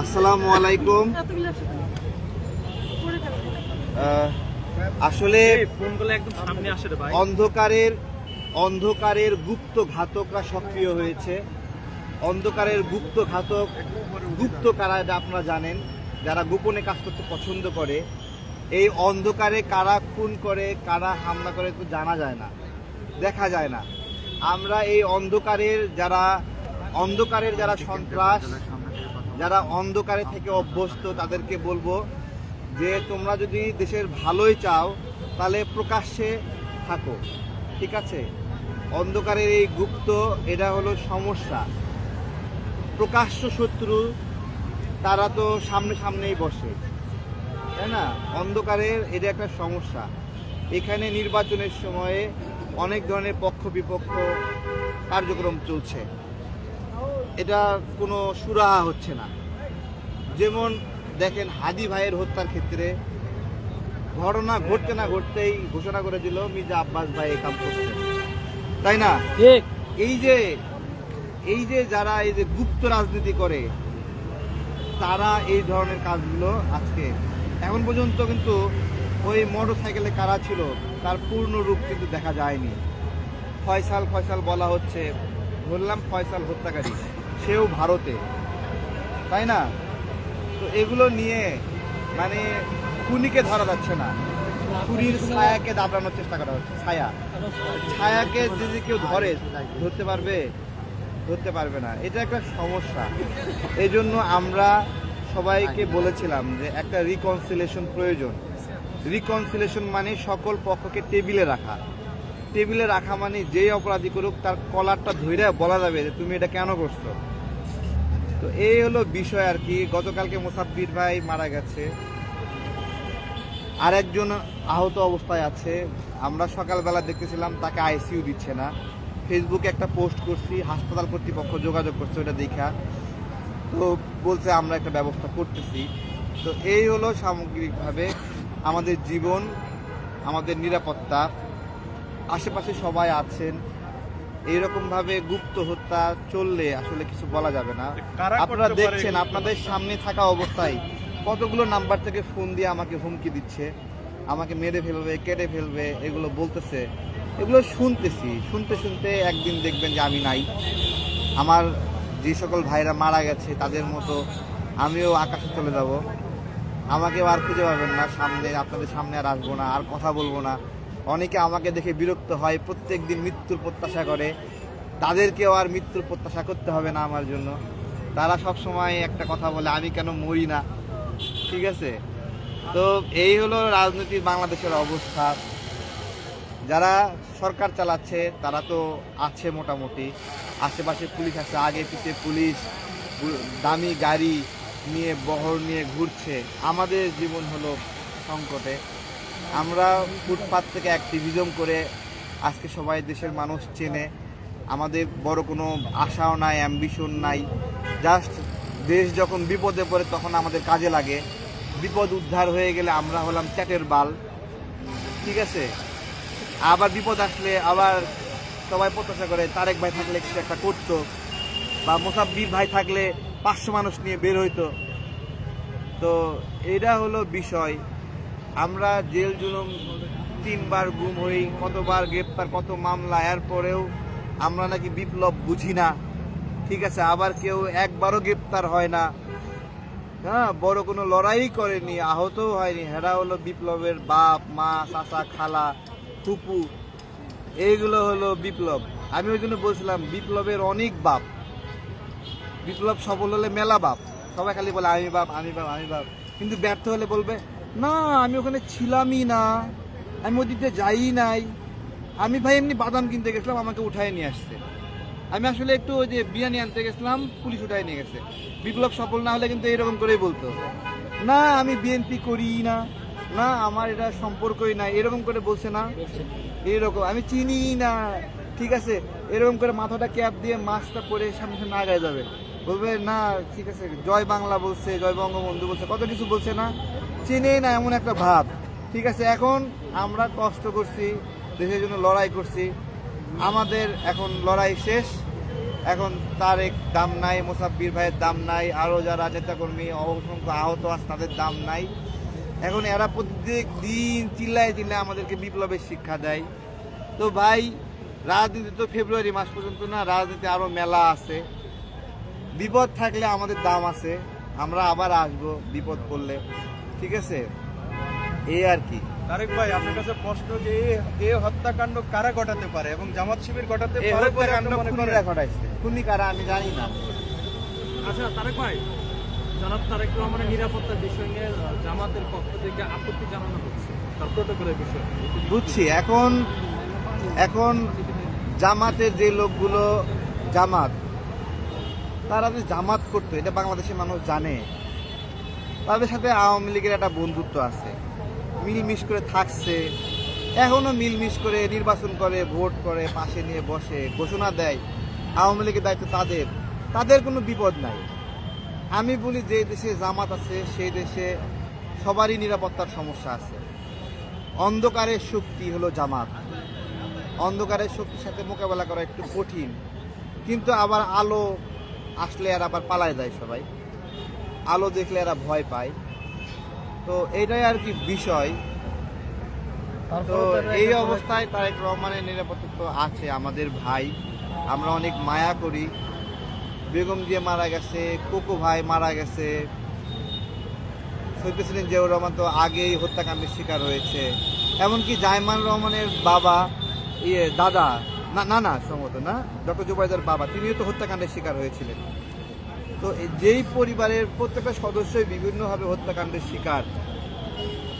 আসসালামু আলাইকুম। আসলে অন্ধকারের অন্ধকারের গুপ্ত ঘাতকরা সক্রিয় হয়েছে। অন্ধকারের গুপ্ত ঘাতক গুপ্ত কারা এটা আপনারা জানেন যারা গোপনে কাজ করতে পছন্দ করে। এই অন্ধকারে কারা খুন করে কারা হামলা করে তো জানা যায় না দেখা যায় না। আমরা এই অন্ধকারের যারা অন্ধকারের যারা সন্ত্রাস যারা অন্ধকারে থেকে অভ্যস্ত তাদেরকে বলব যে তোমরা যদি দেশের ভালোই চাও তাহলে প্রকাশ্যে থাকো ঠিক আছে? অন্ধকারের এই গুপ্ত এটা হলো সমস্যা। প্রকাশ্য শত্রু তারা তো সামনে সামনেই বসে তাই না? অন্ধকারের এটা একটা সমস্যা। এখানে নির্বাচনের সময়ে অনেক ধরনের পক্ষ বিপক্ষ কার্যক্রম চলছে। এটা কোনো সুরাহা হচ্ছে না। যেমন দেখেন হাদি ভাইয়ের হত্যার ক্ষেত্রে ঘটনা ঘটতে না ঘটতেই ঘোষণা করে দিল মির্জা আব্বাস ভাই এই কাম করছে তাই না? এই যে এই যে যারা এই যে গুপ্ত রাজনীতি করে তারা এই ধরনের কাজগুলো আজকে এখন পর্যন্ত কিন্তু ওই মোটর সাইকেলে কারা ছিল তার পূর্ণ রূপ কিন্তু দেখা যায়নি। ফয়সাল ফয়সাল বলা হচ্ছে। বললাম ফয়সাল হত্যাকারী। সেও ভারতে। তাই না? তো এগুলো নিয়ে মানে খুনিকে ধরা যাচ্ছে না। খুনির ছায়াকে দাবড়ানোর চেষ্টা করা হচ্ছে। ছায়া। ছায়াকে যদি কেউ ধরে, ধরতে পারবে? ধরতে পারবে না। এটা একটা সমস্যা। এই জন্য আমরা সবাইকে বলেছিলাম যে একটা রিকনসিলেশন প্রয়োজন। রিকনসিলেশন মানে সকল পক্ষকে টেবিলে রাখা। টেবিলে রাখা মানে যেই অপরাধী করুক, তার কলারটা ধরে বলা যাবে যে তুমি এটা কেন করছ। তো এই হলো বিষয় আর কি। গতকালকে মোসাব্বির ভাই মারা গেছে। আর একজন আহত অবস্থায় আছে। আমরা সকালবেলা দেখতেছিলাম, তাকে আইসিইউ দিচ্ছে না। ফেসবুকে একটা পোস্ট করছি, হাসপাতাল কর্তৃপক্ষ যোগাযোগ করছে ওটা দেখা। তো বলছে, আমরা একটা ব্যবস্থা করতেছি। তো এই হলো সামগ্রিকভাবে আমাদের জীবন, আমাদের নিরাপত্তা। আশেপাশে সবাই আছেন এইরকমভাবে গুপ্ত হত্যা চললে আসলে কিছু বলা যাবে না। আপনারা দেখছেন আপনাদের সামনে থাকা অবস্থায় কতগুলো নাম্বার থেকে ফোন দিয়ে আমাকে হুমকি দিচ্ছে আমাকে মেরে ফেলবে কেটে ফেলবে এগুলো বলতেছে। এগুলো শুনতেছি শুনতে শুনতে একদিন দেখবেন যে আমি নাই। আমার যে সকল ভাইরা মারা গেছে তাদের মতো আমিও আকাশে চলে যাব। আমাকে আর খুঁজে পাবেন না সামনে আপনাদের সামনে আর আসব না আর কথা বলব না। অনেকে আমাকে দেখে বিরক্ত হয় প্রত্যেক দিন মৃত্যুর প্রত্যাশা করে। তাদেরকেও আর মৃত্যুর প্রত্যাশা করতে হবে না আমার জন্য। তারা সব সময় একটা কথা বলে, আমি কেন মরি না? ঠিক আছে? তো এই হলো রাজনীতির বাংলাদেশের অবস্থা। যারা সরকার চালাচ্ছে, তারা তো আছে মোটামুটি। আশেপাশে পুলিশ আছে, আগে পিছিয়ে পুলিশ, দামি গাড়ি নিয়ে, বহর নিয়ে ঘুরছে। আমাদের জীবন হলো সংকটে। আমরা ফুটপাত থেকে অ্যাক্টিভিজম করে আজকে সবাই দেশের মানুষ চেনে। আমাদের বড় কোনো আশাও নাই অ্যাম্বিশন নাই। জাস্ট দেশ যখন বিপদে পড়ে তখন আমাদের কাজে লাগে। বিপদ উদ্ধার হয়ে গেলে আমরা হলাম চ্যাটের বাল। ঠিক আছে? আবার বিপদ আসলে আবার সবাই প্রত্যাশা করে, তারেক ভাই থাকলে কিছু একটা করতো বা মোসাব্বির ভাই থাকলে পাঁচশো মানুষ নিয়ে বের হইতো। তো এটা হলো বিষয়। আমরা জেল জুলুম তিনবার গুম হই, কতবার গ্রেপ্তার, কত মামলা, এরপরেও আমরা নাকি বিপ্লব বুঝি না। ঠিক আছে, আবার কেউ একবারও গ্রেপ্তার হয় না। হ্যাঁ বড় কোনো লড়াই করেনি, আহতও হয়নি। হেরা হলো বিপ্লবের বাপ, মা, চাচা, খালা, ফুপু। এইগুলো হলো বিপ্লব। আমি ওই জন্য বলছিলাম, বিপ্লবের অনেক বাপ। বিপ্লব সফল হলে মেলা বাপ। সবাই খালি বলে, আমি বাপ আমি বাপ আমি বাপ। কিন্তু ব্যর্থ হলে বলবে না, আমি ওখানে ছিলামই না। আমি ওদিকে যাই নাই। আমি ভাই এমনি বাদাম কিনতে গেছিলাম, আমাকে উঠায় নিয়ে আসছে। আমি আসলে একটু ওই যে বিরিয়ানি আনতে গেছিলাম, পুলিশ উঠায় নিয়ে গেছে। বিপ্লব সফল না হলে কিন্তু এরকম করেই বলতো। না, আমি বিএনপি করি না। না, আমার এটা সম্পর্কই না এরকম করে বলছে না। এরকম, আমি চিনি না। ঠিক আছে, এরকম করে মাথাটা ক্যাপ দিয়ে মাস্কটা পরে সামনে সামনে আগায় যাবে। বলবে, না, ঠিক আছে, জয় বাংলা বলছে, জয় বঙ্গবন্ধু বলছে। কত কিছু বলছে না। চেনে না এমন একটা ভাব। ঠিক আছে, এখন আমরা কষ্ট করছি, দেশের জন্য লড়াই করছি। আমাদের এখন লড়াই শেষ। এখন তারেক দাম নাই, মোসাব্বির ভাইয়ের দাম নাই, আরও যারা নেতাকর্মী, অসংখ্য আহত আছে, তাদের দাম নাই। এখন এরা প্রত্যেক দিন চিল্লায় চিল্লায় আমাদেরকে বিপ্লবের শিক্ষা দেয়। তো ভাই, রাজনীতি তো ফেব্রুয়ারি মাস পর্যন্ত না, রাজনীতি আরও মেলা আছে। বিপদ থাকলে আমাদের দাম আছে। আমরা আবার আসব বিপদ পড়লে। ঠিক আছে? এই আর কি। তারেক ভাই আপনার কাছে প্রশ্ন যে এ- এ হত্যাকাণ্ড কারা ঘটাতে পারে এবং জামাত শিবির ঘটাতে পারে হত্যাকাণ্ড খুনিরা ঘটাইছে। খুনি কারা আমি জানি না। আচ্ছা তারেক ভাই জনাব তারেক রহমানের নিরাপত্তার বিষয় নিয়ে জামাতের পক্ষ থেকে আপত্তি জানানো হচ্ছে তার প্রোটোকলের বিষয় বুঝছি এখন এখন জামাতের যে লোকগুলো জামাত তারা যে জামাত করতো এটা বাংলাদেশের মানুষ জানে। তাদের সাথে আওয়ামী লীগের একটা বন্ধুত্ব আছে। মিলমিশ করে থাকছে। এখনও মিলমিশ করে নির্বাচন করে, ভোট করে, পাশে নিয়ে বসে, ঘোষণা দেয়। আওয়ামী লীগের দায়িত্ব তাদের। তাদের কোনো বিপদ নাই। আমি বলি যে দেশে জামাত আছে, সেই দেশে সবারই নিরাপত্তার সমস্যা আছে। অন্ধকারের শক্তি হলো জামাত। অন্ধকারের শক্তির সাথে মোকাবেলা করা একটু কঠিন। কিন্তু আবার আলো আসলে আর আবার পালায় যায় সবাই। আলো দেখলে এরা ভয় পায়। তো এটাই আর কি বিষয়। তো এই অবস্থায় তারেক রহমানের নিরাপত্তা আছে আমাদের ভাই। আমরা অনেক মায়া করি। বেগম দিয়ে মারা গেছে কোকো ভাই মারা গেছে। প্রেসিডেন্ট জিয়াউর রহমান তো আগেই হত্যাকাণ্ডের শিকার হয়েছে। এমনকি জায়মান রহমানের বাবা ইয়ে দাদা না না না সম্ভবত না? ডক্টর জুবাইদার বাবা তিনিও তো হত্যাকাণ্ডের শিকার হয়েছিলেন। তো এই- যেই পরিবারের প্রত্যেকটা সদস্যই বিভিন্নভাবে হত্যাকাণ্ডের শিকার।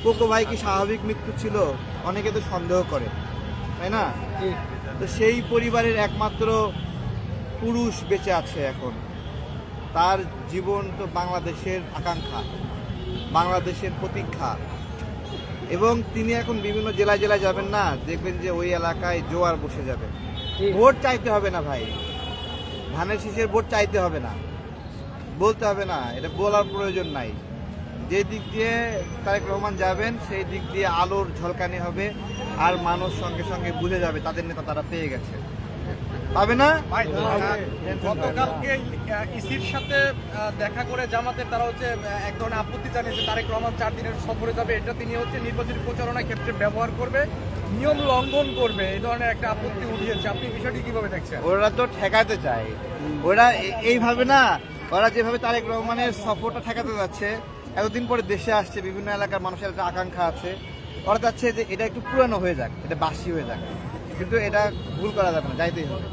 কোকো ভাই কি স্বাভাবিক মৃত্যু ছিল? অনেকে তো সন্দেহ করে তাই না? তো সেই পরিবারের একমাত্র পুরুষ বেঁচে আছে এখন। তার জীবন তো বাংলাদেশের আকাঙ্ক্ষা বাংলাদেশের প্রতীক্ষা। এবং তিনি এখন বিভিন্ন জেলায় জেলায় যাবেন না দেখবেন যে ওই এলাকায় জোয়ার বসে যাবে। ভোট চাইতে হবে না ভাই। ধানের শীষের ভোট চাইতে হবে না। বলতে হবে না এটা বলার প্রয়োজন নাই। যে দিক দিয়ে তারেক রহমান যাবেন সেই দিক দিয়ে আলোর ঝলকানি হবে আর মানুষ সঙ্গে সঙ্গে বুঝে যাবে তাদের নেতা তারা পেয়ে গেছে। পাবে না। গতকালকে ইসির সাথে দেখা করে জামাতের তারা হচ্ছে এক ধরনের আপত্তি জানিয়েছে তারেক রহমান চার দিনের সফরে যাবে এটা তিনি হচ্ছে নির্বাচনী প্রচারণার ক্ষেত্রে ব্যবহার করবে নিয়ম লঙ্ঘন করবে এই ধরনের একটা আপত্তি উঠিয়েছে। আপনি বিষয়টি কীভাবে দেখছেন? ওরা তো ঠেকাতে চায়। ওরা এইভাবে না ওরা যেভাবে তারেক রহমানের সফরটা ঠেকাতে যাচ্ছে এতদিন পরে দেশে আসছে বিভিন্ন এলাকার মানুষের একটা আকাঙ্ক্ষা আছে ওরা চাচ্ছে যে এটা একটু পুরানো হয়ে যাক এটা বাসি হয়ে যাক। কিন্তু এটা ভুল করা যাবে না যাইতেই হবে।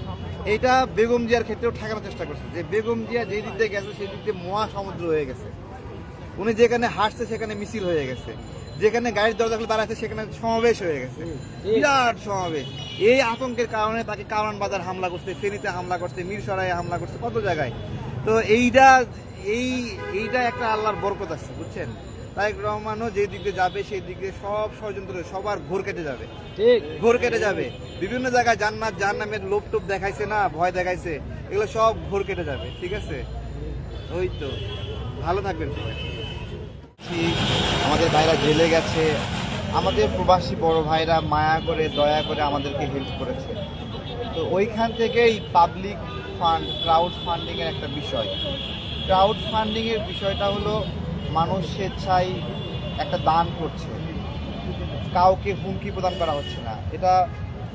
এইটা বেগম জিয়ার ক্ষেত্রেও ঠেকানোর চেষ্টা করছে যে বেগম জিয়া যেই দিক দিয়ে গেছে সেই দিক দিয়ে মহা সমুদ্র হয়ে গেছে। উনি যেখানে হাসছে সেখানে মিছিল হয়ে গেছে। যেখানে গাড়ির দরজা খুলে দাঁড়াচ্ছে সেখানে সমাবেশ হয়ে গেছে। বিরাট সমাবেশ। এই আতঙ্কের কারণে তাকে কারণ বাজার হামলা করছে ফেনীতে হামলা করছে মিরসরাইয়ে হামলা করছে কত জায়গায়? তো এইটা এই এইটা একটা আল্লাহর বরকত আছে বুঝছেন? তারেক রহমানও যে দিকে যাবে সেই দিকে সব ষড়যন্ত্র সবার ঘোর কেটে যাবে। ঠিক। ঘোর কেটে যাবে। বিভিন্ন জায়গায় জান্নাত জাহান্নামের লোভ টোপ দেখাইছে না ভয় দেখাইছে এগুলো সব ঘোর কেটে যাবে ঠিক আছে? ওই তো। ভালো থাকবেন সবাই। আমাদের ভাইরা জেলে গেছে। আমাদের প্রবাসী বড় ভাইরা মায়া করে দয়া করে আমাদেরকে হেল্প করেছে। তো ওইখান থেকেই পাবলিক ফান্ড ক্রাউড ফান্ডিংয়ের একটা বিষয়। ক্রাউড ফান্ডিংয়ের বিষয়টা হলো, মানুষ স্বেচ্ছায় একটা দান করছে। কাউকে হুমকি প্রদান করা হচ্ছে না। এটা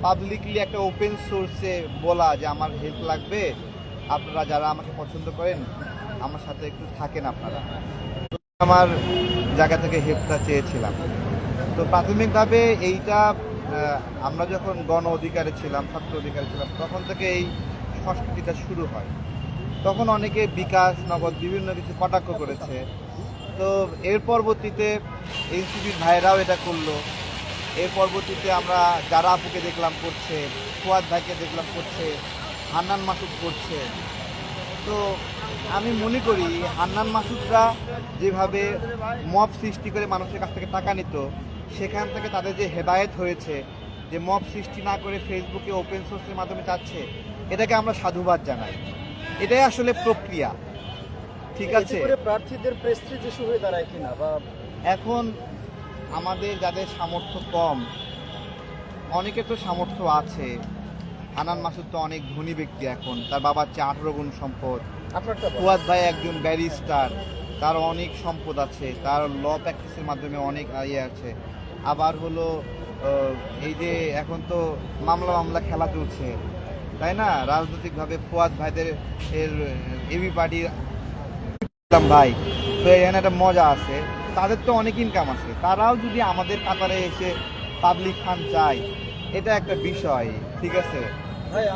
পাবলিকলি একটা ওপেন সোর্সে বলা যে, আমার হেল্প লাগবে। আপনারা যারা আমাকে পছন্দ করেন, আমার সাথে একটু থাকেন আপনারা। আমার জায়গা থেকে হেল্পটা চেয়েছিলাম। তো প্রাথমিকভাবে এইটা আমরা যখন গণ অধিকারে ছিলাম, ছাত্র অধিকারে ছিলাম, তখন থেকে এই সংস্কৃতিটা শুরু হয়। তখন অনেকে বিকাশ, নগদ বিভিন্ন কিছু কটাক্ষ করেছে। তো এর পরবর্তীতে এনসিপির ভাইরাও এটা করল। এর পরবর্তীতে আমরা যারা আপুকে দেখলাম করছে, ফুয়াদ ভাইকে দেখলাম করছে, হান্নান মাসুদ করছে। তো আমি মনে করি হান্নান মাসুদরা যেভাবে মব সৃষ্টি করে মানুষের কাছ থেকে টাকা নিত, সেখান থেকে তাদের যে হেদায়েত হয়েছে, যে মব সৃষ্টি না করে ফেসবুকে ওপেন সোর্সের মাধ্যমে চাচ্ছে এটাকে আমরা সাধুবাদ জানাই। এটাই আসলে প্রক্রিয়া। ঠিক আছে? প্রার্থীদের প্রেস্টিজ ইস্যু হয়ে দাঁড়ায় কিনা বা এখন আমাদের যাদের সামর্থ্য কম অনেকের তো সামর্থ্য আছে। হানান মাসুদ তো অনেক ধনী ব্যক্তি এখন। তার বাবার চেয়ে আঠারো গুণ সম্পদ। ফুয়াদ ভাই একজন ব্যারিস্টার। তার অনেক সম্পদ আছে। তার ল প্র্যাকটিসের মাধ্যমে অনেক ইয়ে আছে। আবার হলো এই যে এখন তো মামলা মামলা খেলা চলছে। তাই না? রাজনৈতিকভাবে ফুয়াদ ভাইদের এর এবি পার্টির ভাই। তো এখানে একটা মজা আছে। তাদের তো অনেক ইনকাম আছে। তারাও যদি আমাদের কাতারে এসে পাবলিক ফান্ড চায় এটা একটা বিষয় ঠিক আছে?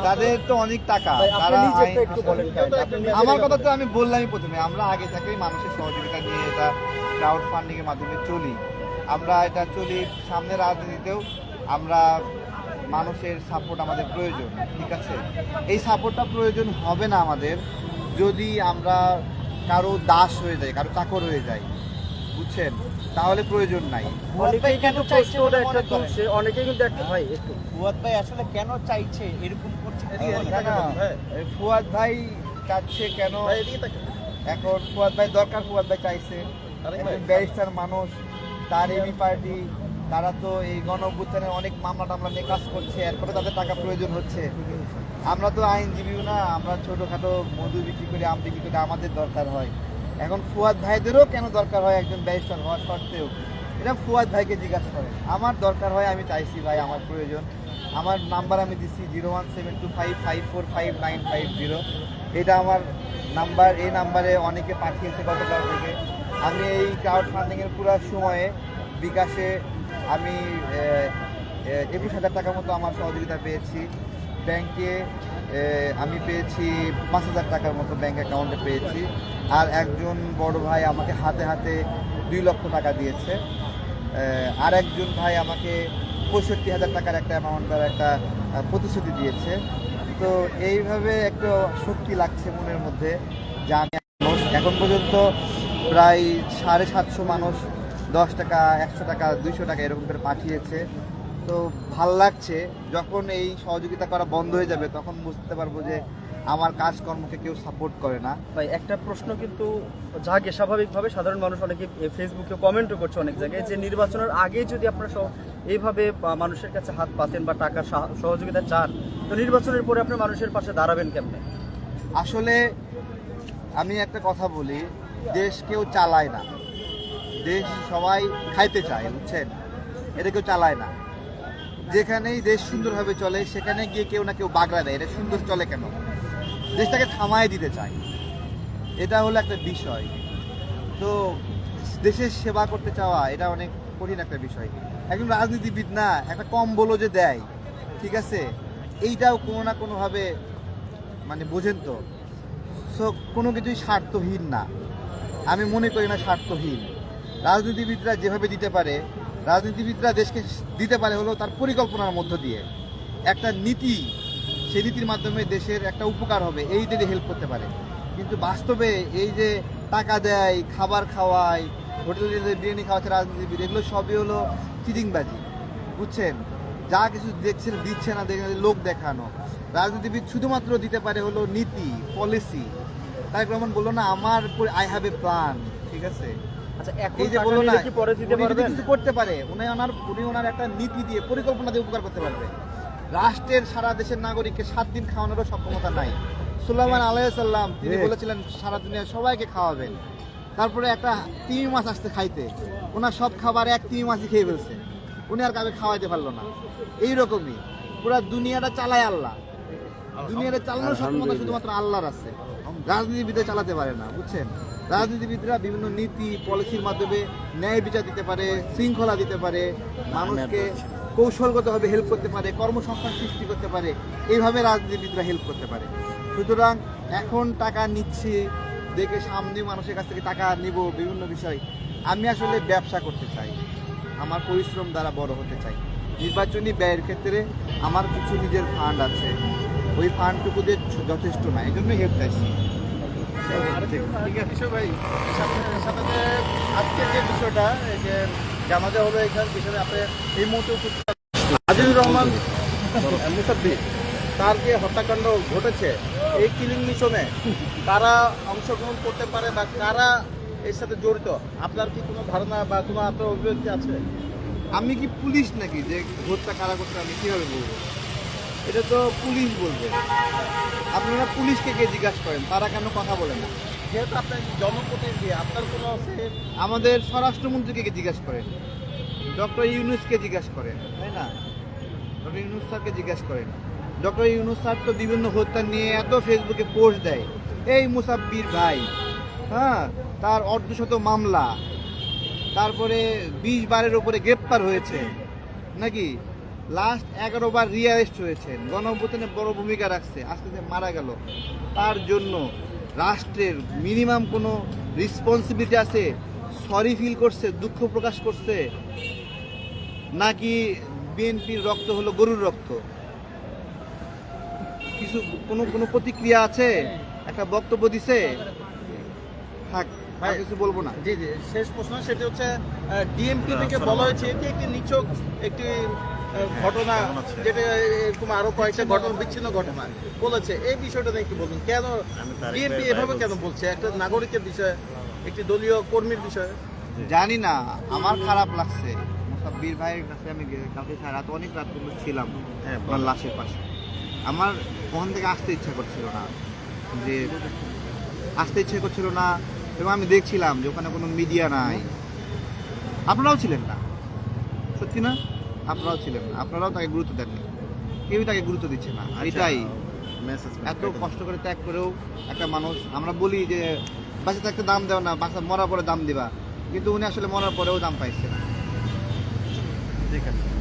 তাদের তো অনেক টাকা। তারা আমার কথা। তো আমি বললামই প্রথমে। আমরা আগে থেকেই মানুষের সহযোগিতা নিয়ে এটা ক্রাউড ফান্ডিংয়ের মাধ্যমে চলি। আমরা এটা চলি সামনে রাজনীতিতেও। আমরা মানুষের সাপোর্ট আমাদের প্রয়োজন ঠিক আছে? এই সাপোর্টটা প্রয়োজন হবে না আমাদের যদি আমরা কারও দাস হয়ে যাই কারও চাকর হয়ে যাই বুঝছেন? তাহলে প্রয়োজন নাই। অনেকেই কিন্তু প্রশ্নটা একটা তুলছে কিন্তু একটা ভাই একটু। ফুয়াদ ভাই আসলে কেন চাইছে? এরকম করছে ভাই। ফুয়াদ ভাই চাচ্ছে কেন? ভাই। এখন ফুয়াদ ভাই দরকার ফুয়াদ ভাই চাইছে। ভাই। ব্যারিস্টার মানুষ তার এবি পার্টি তারা তো এই গণ অনেক মামলা টামলা নিয়ে কাজ করছে, এরপরে তাদের টাকা প্রয়োজন হচ্ছে। আমরা তো আইনজীবীও না, আমরা ছোটোখাটো মধু বিক্রি করে, আম বিক্রি করে আমাদের দরকার হয়। এখন ফুয়াদ ভাইদেরও কেন দরকার হয় একজন ব্যারিস্টার হওয়ার সত্ত্বেও? এটা ফুয়াদ ভাইকে জিজ্ঞাসা করে, আমার দরকার হয়, আমি চাইছি ভাই, আমার প্রয়োজন। আমার নাম্বার আমি দিচ্ছি zero one seven two five five four five nine five zero. এটা আমার নাম্বার, এই নাম্বারে অনেকে পাঠিয়েছে গতকাল থেকে। আমি এই ক্রাউড ফান্ডিংয়ের পুরো সময়ে বিকাশে আমি একুশ হাজার টাকার মতো আমার সহযোগিতা পেয়েছি। ব্যাংকে আমি পেয়েছি পাঁচ হাজার টাকার মতো ব্যাংক অ্যাকাউন্টে পেয়েছি। আর একজন বড় ভাই আমাকে হাতে হাতে দুই লক্ষ টাকা দিয়েছে। আর একজন ভাই আমাকে পঁয়ষট্টি হাজার টাকার একটা অ্যামাউন্টের একটা প্রতিশ্রুতি দিয়েছে। তো এইভাবে একটু শক্তি লাগছে মনের মধ্যে, যে আমি এখন পর্যন্ত প্রায় সাড়ে সাতশো মানুষ দশ টাকা একশো টাকা দুইশো টাকা এরকম করে পাঠিয়েছে। তো ভালো লাগছে যখন এই সহযোগিতা করা বন্ধ হয়ে যাবে তখন বুঝতে পারব যে আমার কাজকর্মকে কেউ সাপোর্ট করে না। ভাই একটা প্রশ্ন কিন্তু যাকে স্বাভাবিকভাবে সাধারণ মানুষ অনেকে ফেসবুকে কমেন্টও করছে অনেক জায়গায় যে নির্বাচনের আগে যদি আপনারা এইভাবে মানুষের কাছে হাত পাতেন বা টাকার সাহা- সহযোগিতা চান তো নির্বাচনের পরে আপনি মানুষের পাশে দাঁড়াবেন কেমনে? আসলে আমি একটা কথা বলি দেশ কেউ চালায় না। দেশ সবাই খাইতে চায়, বুঝছেন? এটা কেউ চালায় না। যেখানেই দেশ সুন্দরভাবে চলে, সেখানে গিয়ে কেউ না কেউ বাগড়া দেয়। এটা সুন্দর চলে কেন? দেশটাকে থামায় দিতে চায়। এটা হলো একটা বিষয়। তো দেশের সেবা করতে চাওয়া, এটা অনেক কঠিন একটা বিষয়। একজন রাজনীতিবিদ না, একটা কম বলো যে দেয়, ঠিক আছে? এইটাও কোনো না কোনোভাবে মানে বোঝেন তো? সো কোনো কিছুই স্বার্থহীন না। আমি মনে করি না স্বার্থহীন। রাজনীতিবিদরা যেভাবে দিতে পারে, রাজনীতিবিদরা দেশকে দিতে পারে হলো তার পরিকল্পনার মধ্য দিয়ে। একটা নীতি, সেই নীতির মাধ্যমে দেশের একটা উপকার হবে, এই দিকে হেল্প করতে পারে। কিন্তু বাস্তবে এই যে টাকা দেয়, খাবার খাওয়ায়, হোটেলে বিরিয়ানি খাওয়াচ্ছে রাজনীতিবিদ, এগুলো সবই হলো চিটিংবাজি। বুঝছেন? যা কিছু দেখছেন, দিচ্ছে না, দেখে লোক দেখানো। রাজনীতিবিদ শুধুমাত্র দিতে পারে হলো নীতি পলিসি তাই রহমান বলল, না, আমার আই হ্যাভ এ প্ল্যান ঠিক আছে? আচ্ছা এখন যে বলল না কি পরে দিতে উনি কিছু করতে পারে উনি ওনার উনি ওনার একটা নীতি দিয়ে পরিকল্পনা দিয়ে উপকার করতে পারবে। রাষ্ট্রের সারা দেশের নাগরিককে সাত দিন খাওয়ানোরও সক্ষমতা নাই। সুলাইমান আলাইসাল্লাম তিনি বলেছিলেন সারা দুনিয়া সবাইকে খাওয়াবেন। তারপরে একটা তিমি মাছ আসতে খাইতে। ওনার সব খাবার এক তিমি মাছই খেয়ে ফেলছে। উনি আর কাউকে খাওয়াইতে পারল না। এইরকমই। পুরো দুনিয়াটা চালায় আল্লাহ। দুনিয়াটা চালানোর সক্ষমতা শুধুমাত্র আল্লাহর আছে। রাজনীতিবিদে চালাতে পারে না বুঝছেন? রাজনীতিবিদরা বিভিন্ন নীতি পলিসির মাধ্যমে ন্যায় বিচার দিতে পারে শৃঙ্খলা দিতে পারে মানুষকে কৌশলগতভাবে হেল্প করতে পারে কর্মসংস্থান সৃষ্টি করতে পারে এইভাবে রাজনীতিবিদরা হেল্প করতে পারে। সুতরাং এখন টাকা নিচ্ছি দেখে সামনে মানুষের কাছ থেকে টাকা নিব বিভিন্ন বিষয়। আমি আসলে ব্যবসা করতে চাই। আমার পরিশ্রম দ্বারা বড় হতে চাই। নির্বাচনী ব্যয়ের ক্ষেত্রে আমার কিছু নিজের ফান্ড আছে। ওই ফান্ডটুকু দিয়ে যথেষ্ট না এই জন্যই হেল্প চাইছি। সাথে আজকের যে বিষয়টা যে জামাতে হলো এখান আপনি রহমান তার যে হত্যাকাণ্ড ঘটেছে, এই কিলিং মিশনে কারা অংশগ্রহণ করতে পারে বা কারা এর সাথে জড়িত? আপনার কি কোনো ধারণা বা কোনো আপনার অভিব্যক্তি আছে? আমি কি পুলিশ নাকি যে ভোটটা কারা করতে আমি কীভাবে বলব? এটা তো পুলিশ বলবে। আপনারা পুলিশকে কে জিজ্ঞাসা করেন তারা কেন কথা বলে না? যেহেতু আপনার জনপ্রতিনিধি আপনার কোনো আছে? আমাদের স্বরাষ্ট্রমন্ত্রীকে কে জিজ্ঞাসা করেন ডক্টর ইউনুসকে জিজ্ঞাসা করেন তাই না? ডক্টর ইউনুস স্যারকে জিজ্ঞাসা করেন। ডক্টর ইউনুস স্যার তো বিভিন্ন হত্যা নিয়ে এত ফেসবুকে পোস্ট দেয়। এই মুসাব্বির ভাই হ্যাঁ তার অর্ধশত মামলা তারপরে বিশ বারের উপরে গ্রেপ্তার হয়েছে নাকি? লাস্ট এগারো বার রিয়ারেস্ট হয়েছেন গণঅভ্যুত্থানে বড় ভূমিকা রাখছে। আজকে যে মারা গেল তার জন্য রাষ্ট্রের মিনিমাম কোনো রেসপন্সিবিলিটি আছে? সরি ফিল করছে দুঃখ প্রকাশ করছে? নাকি বিএনপির রক্ত হলো গরুর রক্ত? কিছু কোনো কোনো প্রতিক্রিয়া আছে? একটা বক্তব্য দিছে? থাক আর কিছু বলব না। জি জি শেষ প্রশ্ন সেটা হচ্ছে ডিএমপি থেকে বলা হয়েছে এটি একটি নিছক একটি ঘটনা যেটা এরকম আরও কয়েকটা ঘটনা বিচ্ছিন্ন ঘটনা বলেছে। এই বিষয়টা নিয়ে একটু বলুন কেন ডিএমপি এভাবে কেন বলছে? একটা নাগরিকের বিষয় একটি দলীয় কর্মীর বিষয়। জানি না আমার খারাপ লাগছে। মুসাব্বির ভাইয়ের কাছে আমি কালকে সারা রাত অনেক রাত পর্যন্ত ছিলাম ওনার লাশের পাশে। আমার ওখান থেকে আসতে ইচ্ছা করছিল না যে আসতে ইচ্ছে করছিল না এবং আমি দেখছিলাম যে ওখানে কোনো মিডিয়া নাই। আপনারাও ছিলেন না? সত্যি না? আপনারাও ছিলেন আপনারাও তাকে গুরুত্ব দেননি। কেউই তাকে গুরুত্ব দিচ্ছে না। আর এটাই। এত কষ্ট করে ত্যাগ করেও একটা মানুষ আমরা বলি যে বাসে থাকতে দাম দেওয়া না বাসা মরার পরে দাম দিবা। কিন্তু উনি আসলে মরার পরেও দাম পাইছে না। ঠিক আছে।